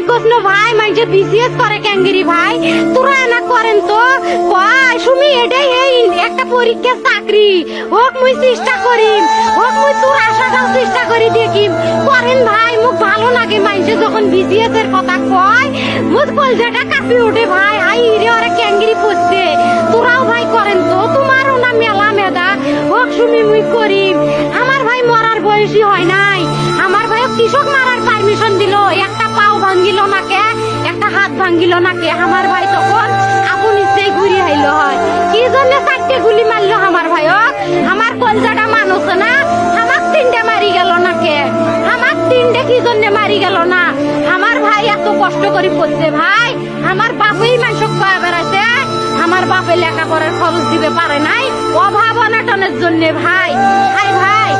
আমি কখনো ভাই মাইজে বিসিএস করে ক্যাঙ্গেরি ভাই, তোরা না করেন তো? কয় সুমি, এটাই এই একটা পরীক্ষা চাকরি। হোক মুই চেষ্টা করিম, হোক মুই তোর আশাটাও চেষ্টা করি দেখিম। করেন ভাই, মুখ ভালো লাগে মাইজে যখন বিসিএস এর কথা কয়, মুখ কলজাটা কাঁপি ওঠে ভাই। আই রে, ওরা ক্যাঙ্গেরি পড়ছে। তোরাও ভাই করেন তো, তোমারও না মেলা মেদা হোক সুমি, মুই করিম। আমার ভাই মরার বয়সী হয় নাই। আমার ভাই কৃষক মারার পারমিশন দিল। ভাঙ্গিল নাকে একটা হাত ভাঙ্গিল নাকে আমার ভাই তখন আপন ইচ্ছেই ঘুরি আইল হয়। কি জন্য চারটে গুলি মারলো আমার ভাই আমার কলজাটা মানুষ না। আমার তিনটে মারি গেল নাকে আমার তিনটে কি জন্য মারি গেল না? আমার ভাই এত কষ্ট করে পড়ছে ভাই। আমার বাপই মানুষ কয়া বেড়াইছে। আমার বাপে লেখাপড়ার খরচ দিবে পারে নাই। অভাব অনাটনের জন্য ভাই। ভাই ভাই